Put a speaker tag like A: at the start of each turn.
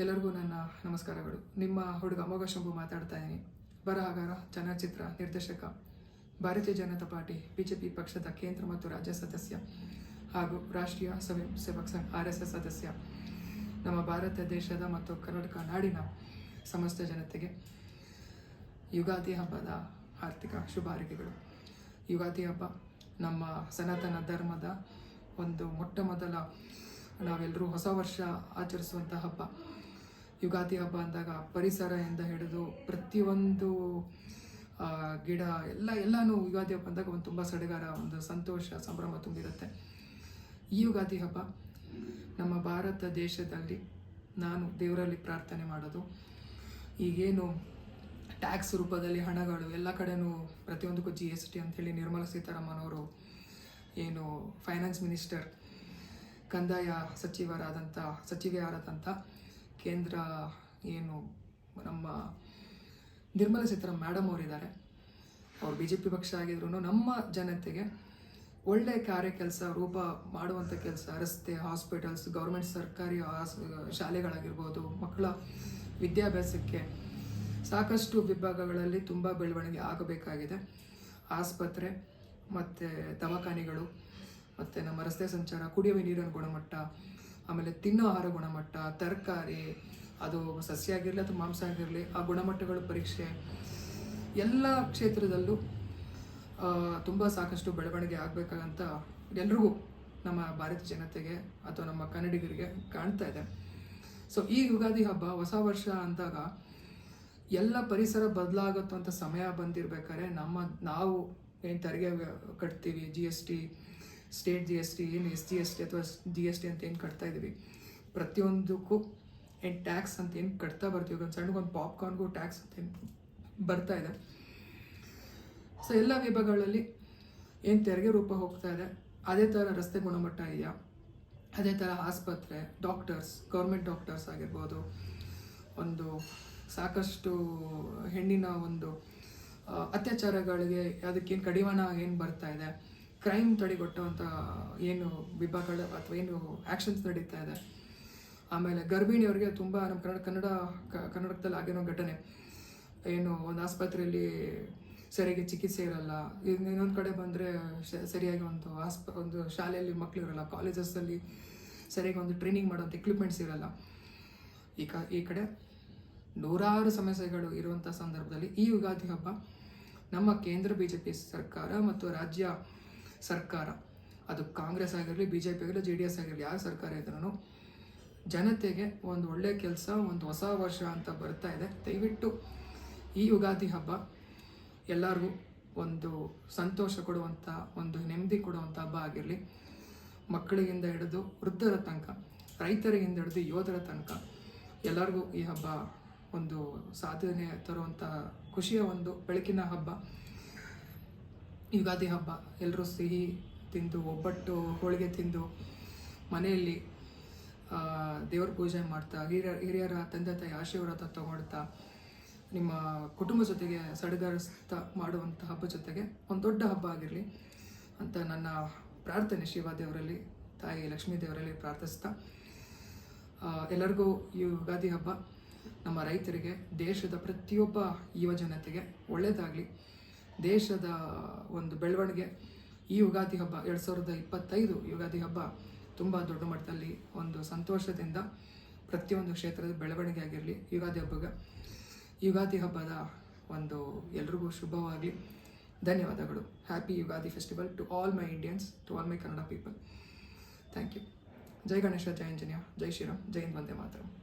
A: ಎಲ್ಲರಿಗೂ ನನ್ನ ನಮಸ್ಕಾರಗಳು. ನಿಮ್ಮ ಹುಡುಗ ಅಮೋಘ ಶಂಭು ಮಾತಾಡ್ತಾ ಇದ್ದೀನಿ. ಬರಹಗಾರ ಚಲನಚಿತ್ರ ನಿರ್ದೇಶಕ, ಭಾರತೀಯ ಜನತಾ ಪಾರ್ಟಿ, ಬಿಜೆಪಿ ಪಕ್ಷದ ಕೇಂದ್ರ ಮತ್ತು ರಾಜ್ಯ ಸದಸ್ಯ ಹಾಗೂ ರಾಷ್ಟ್ರೀಯ ಸ್ವಯಂ ಸೇವಕ್ ಸಂಘ, ಆರ್ ಎಸ್ ಎಸ್ ಸದಸ್ಯ. ನಮ್ಮ ಭಾರತ ದೇಶದ ಮತ್ತು ಕರ್ನಾಟಕ ನಾಡಿನ ಸಮಸ್ತ ಜನತೆಗೆ ಯುಗಾದಿ ಹಬ್ಬದ ಆರ್ಥಿಕ ಶುಭ ಹಾರೈಕೆಗಳು ಯುಗಾದಿ ಹಬ್ಬ ನಮ್ಮ ಸನಾತನ ಧರ್ಮದ ಒಂದು ಮೊಟ್ಟ ಮೊದಲ ನಾವೆಲ್ಲರೂ ಹೊಸ ವರ್ಷ ಆಚರಿಸುವಂಥ ಹಬ್ಬ. ಯುಗಾದಿ ಹಬ್ಬ ಅಂದಾಗ ಪರಿಸರದಿಂದ ಹಿಡಿದು ಪ್ರತಿಯೊಂದು ಗಿಡ ಎಲ್ಲ, ಎಲ್ಲನೂ ಯುಗಾದಿ ಹಬ್ಬ ಅಂದಾಗ ಒಂದು ತುಂಬ ಸಡಗರ, ಒಂದು ಸಂತೋಷ, ಸಂಭ್ರಮ ತುಂಬಿರುತ್ತೆ. ಈ ಯುಗಾದಿ ಹಬ್ಬ ನಮ್ಮ ಭಾರತ ದೇಶದಲ್ಲಿ ನಾನು ದೇವರಲ್ಲಿ ಪ್ರಾರ್ಥನೆ ಮಾಡೋದು. ಈಗೇನು ಟ್ಯಾಕ್ಸ್ ರೂಪದಲ್ಲಿ ಹಣಗಳು ಎಲ್ಲ ಕಡೆನೂ ಪ್ರತಿಯೊಂದಕ್ಕೂ ಜಿ ಎಸ್ ಟಿ ಅಂಥೇಳಿ ನಿರ್ಮಲಾ ಸೀತಾರಾಮನ್ ಅವರು ಏನು ಫೈನಾನ್ಸ್ ಮಿನಿಸ್ಟರ್ ಕಂದಾಯ ಸಚಿವರಾದಂಥ ಸಚಿವೆಯಾರಾದಂಥ ಕೇಂದ್ರ ಏನು ನಮ್ಮ ನಿರ್ಮಲಾ ಸೀತಾರಾಮ್ ಮೇಡಮ್ ಅವರಿದ್ದಾರೆ. ಅವ್ರು ಬಿ ಜೆ ಪಿ ಪಕ್ಷ ಆಗಿದ್ರು ನಮ್ಮ ಜನತೆಗೆ ಒಳ್ಳೆ ಕಾರ್ಯ ಕೆಲಸ ರೂಪ ಮಾಡುವಂಥ ಕೆಲಸ, ರಸ್ತೆ ಹಾಸ್ಪಿಟಲ್ಸ್ ಗೌರ್ಮೆಂಟ್ ಸರ್ಕಾರಿ ಹಾಸ್, ಶಾಲೆಗಳಾಗಿರ್ಬೋದು, ಮಕ್ಕಳ ವಿದ್ಯಾಭ್ಯಾಸಕ್ಕೆ ಸಾಕಷ್ಟು ವಿಭಾಗಗಳಲ್ಲಿ ತುಂಬ ಬೆಳವಣಿಗೆ ಆಗಬೇಕಾಗಿದೆ. ಆಸ್ಪತ್ರೆ, ಮತ್ತು ದವಾಖಾನೆಗಳು, ಮತ್ತು ನಮ್ಮ ರಸ್ತೆ ಸಂಚಾರ, ಕುಡಿಯುವ ನೀರಿನ ಗುಣಮಟ್ಟ ಆಮೇಲೆ ತಿನ್ನೋ ಆಹಾರ ಗುಣಮಟ್ಟ, ತರಕಾರಿ, ಅದು ಸಸ್ಯ ಆಗಿರಲಿ ಅಥವಾ ಮಾಂಸ ಆಗಿರಲಿ ಆ ಗುಣಮಟ್ಟಗಳ ಪರೀಕ್ಷೆ, ಎಲ್ಲ ಕ್ಷೇತ್ರದಲ್ಲೂ ತುಂಬ ಸಾಕಷ್ಟು ಬೆಳವಣಿಗೆ ಆಗಬೇಕಾಗಂತ ಎಲ್ರಿಗೂ ನಮ್ಮ ಭಾರತ ಜನತೆಗೆ ಅಥವಾ ನಮ್ಮ ಕನ್ನಡಿಗರಿಗೆ ಕಾಣ್ತಾ ಇದೆ. ಸೊ ಈ ಯುಗಾದಿ ಹಬ್ಬ, ಹೊಸ ವರ್ಷ ಅಂದಾಗ ಎಲ್ಲ ಪರಿಸರ ಬದಲಾಗುತ್ತೋ ಸಮಯ ಬಂದಿರಬೇಕಾದ್ರೆ ನಮ್ಮ, ನಾವು ಏನು ತೆರಿಗೆ ಕಟ್ತೀವಿ G S T state G S T ಏನು ಎಸ್ ಜಿ ಎಸ್ ಟಿ ಅಥವಾ ಜಿ ಎಸ್ ಟಿ ಅಂತ ಏನು ಕಟ್ತಾ ಇದ್ದೀವಿ ಪ್ರತಿಯೊಂದಕ್ಕೂ ಏನು ಟ್ಯಾಕ್ಸ್ ಅಂತ ಏನು ಕಟ್ತಾ ಬರ್ತೀವಿ. ಒಂದು ಸಣ್ಣಗೊಂದು ಪಾಪ್ಕಾರ್ನ್ಗೂ ಟ್ಯಾಕ್ಸ್ ಅಂತ ಏನು ಬರ್ತಾ ಇದೆ. ಸೊ ಎಲ್ಲ ವಿಭಾಗಗಳಲ್ಲಿ ಏನು ತೆರಿಗೆ ರೂಪ ಹೋಗ್ತಾ ಇದೆ. ಅದೇ ಥರ ರಸ್ತೆ ಗುಣಮಟ್ಟ ಇದೆಯಾ? ಅದೇ ಥರ ಆಸ್ಪತ್ರೆ ಡಾಕ್ಟರ್ಸ್ ಗೌರ್ಮೆಂಟ್ ಡಾಕ್ಟರ್ಸ್ ಆಗಿರ್ಬೋದು. ಒಂದು ಸಾಕಷ್ಟು ಹೆಣ್ಣಿನ ಒಂದು ಅತ್ಯಾಚಾರಗಳಿಗೆ ಅದಕ್ಕೇನು ಕಡಿವಾಣ ಏನು ಬರ್ತಾ ಇದೆ. ಕ್ರೈಮ್ ತಡೆಗಟ್ಟುವಂಥ ಏನು ವಿಭಾಗಗಳು ಅಥವಾ ಏನು ಆ್ಯಕ್ಷನ್ಸ್ ನಡೀತಾ ಇದೆ. ಆಮೇಲೆ ಗರ್ಭಿಣಿಯವರಿಗೆ ತುಂಬ ನಮ್ಮ ಕನ್ನಡ ಕನ್ನಡ ಕನ್ನಡದಲ್ಲಿ ಆಗಿರೋ ಘಟನೆ. ಏನು ಒಂದು ಆಸ್ಪತ್ರೆಯಲ್ಲಿ ಸರಿಯಾಗಿ ಚಿಕಿತ್ಸೆ ಇರಲ್ಲ. ಇನ್ನು ಇನ್ನೊಂದು ಕಡೆ ಬಂದರೆ ಸರಿಯಾಗಿ ಒಂದು ಆಸ್ಪ, ಒಂದು ಶಾಲೆಯಲ್ಲಿ ಮಕ್ಕಳು ಇರಲ್ಲ. ಕಾಲೇಜಸ್ಸಲ್ಲಿ ಸರಿಯಾಗಿ ಒಂದು ಟ್ರೈನಿಂಗ್ ಮಾಡೋಂಥ ಎಕ್ವಿಪ್ಮೆಂಟ್ಸ್ ಇರಲ್ಲ. ಈ ಕ, ಈ ಕಡೆ ನೂರಾರು ಸಮಸ್ಯೆಗಳು ಇರುವಂಥ ಸಂದರ್ಭದಲ್ಲಿ ಈ ಯುಗಾದಿ ಹಬ್ಬ ನಮ್ಮ ಕೇಂದ್ರ ಬಿ ಜೆ ಪಿ ಸರ್ಕಾರ ಮತ್ತು ರಾಜ್ಯ ಸರ್ಕಾರ. ಅದು ಕಾಂಗ್ರೆಸ್ ಆಗಿರಲಿ ಬಿ ಜೆ ಪಿ ಆಗಿರಲಿ, ಜೆ ಡಿ ಎಸ್ ಆಗಿರಲಿ ಯಾವ ಸರ್ಕಾರ ಇದ್ರೂ ಜನತೆಗೆ ಒಂದು ಒಳ್ಳೆಯ ಕೆಲಸ, ಒಂದು ಹೊಸ ವರ್ಷ ಅಂತ ಬರ್ತಾ ಇದೆ. ದಯವಿಟ್ಟು ಈ ಯುಗಾದಿ ಹಬ್ಬ ಎಲ್ಲರಿಗೂ ಒಂದು ಸಂತೋಷ ಕೊಡುವಂಥ ಒಂದು ನೆಮ್ಮದಿ ಕೊಡುವಂಥ ಹಬ್ಬ ಆಗಿರಲಿ. ಮಕ್ಕಳಿಗಿಂದ ಹಿಡಿದು ವೃದ್ಧರ ತನಕ, ರೈತರಿಗಿಂದ ಹಿಡಿದು ಯೋಧರ ತನಕ ಎಲ್ಲರಿಗೂ ಈ ಹಬ್ಬ ಒಂದು ಸಾಧನೆ ತರುವಂಥ ಖುಷಿಯ ಒಂದು ಬೆಳಕಿನ ಹಬ್ಬ. ಯುಗಾದಿ ಹಬ್ಬ. ಎಲ್ಲರೂ ಸಿಹಿ ತಿಂದು, ಒಬ್ಬಟ್ಟು, ಹೋಳಿಗೆ ತಿಂದು, ಮನೆಯಲ್ಲಿ ದೇವ್ರ ಪೂಜೆ ಮಾಡ್ತಾ, ಹಿರಿಯ, ಹಿರಿಯರ ತಂದೆ ತಾಯಿ ಆಶೀರ್ವಾದ ತಗೊಳ್ತಾ, ನಿಮ್ಮ ಕುಟುಂಬ ಜೊತೆಗೆ ಸಡಗರಿಸ್ತಾ ಮಾಡುವಂಥ ಹಬ್ಬ ಜೊತೆಗೆ ಒಂದು ದೊಡ್ಡ ಹಬ್ಬ ಆಗಿರಲಿ ಅಂತ ನನ್ನ ಪ್ರಾರ್ಥನೆ ಶಿವ ದೇವರಲ್ಲಿ, ತಾಯಿ ಲಕ್ಷ್ಮೀ ದೇವರಲ್ಲಿ ಪ್ರಾರ್ಥಿಸ್ತಾ ಎಲ್ಲರಿಗೂ ಈ ಯುಗಾದಿ ಹಬ್ಬ ನಮ್ಮ ರೈತರಿಗೆ, ದೇಶದ ಪ್ರತಿಯೊಬ್ಬ ಯುವ ಜನತೆಗೆ ಒಳ್ಳೆಯದಾಗಲಿ ದೇಶದ ಒಂದು ಬೆಳವಣಿಗೆ. ಈ ಯುಗಾದಿ ಹಬ್ಬ ಎರಡು ಸಾವಿರದ ಇಪ್ಪತ್ತೈದು ಯುಗಾದಿ ಹಬ್ಬ ತುಂಬ ದೊಡ್ಡ ಮಟ್ಟದಲ್ಲಿ ಒಂದು ಸಂತೋಷದಿಂದ ಪ್ರತಿಯೊಂದು ಕ್ಷೇತ್ರದ ಬೆಳವಣಿಗೆ ಆಗಿರಲಿ, ಯುಗಾದಿ ಹಬ್ಬಗ. ಯುಗಾದಿ ಹಬ್ಬದ ಒಂದು ಎಲ್ರಿಗೂ ಶುಭವಾಗಲಿ. ಧನ್ಯವಾದಗಳು. Happy Ugadi festival to all my Indians to all my Kannada people thank you ಜೈ ಗಣೇಶ, ಜೈ ಆಂಜನೇಯ, ಜೈ ಶ್ರೀರಾಮ್, ಜೈ ಹಿಂದ್, ವಂದೇ ಮಾತರಂ.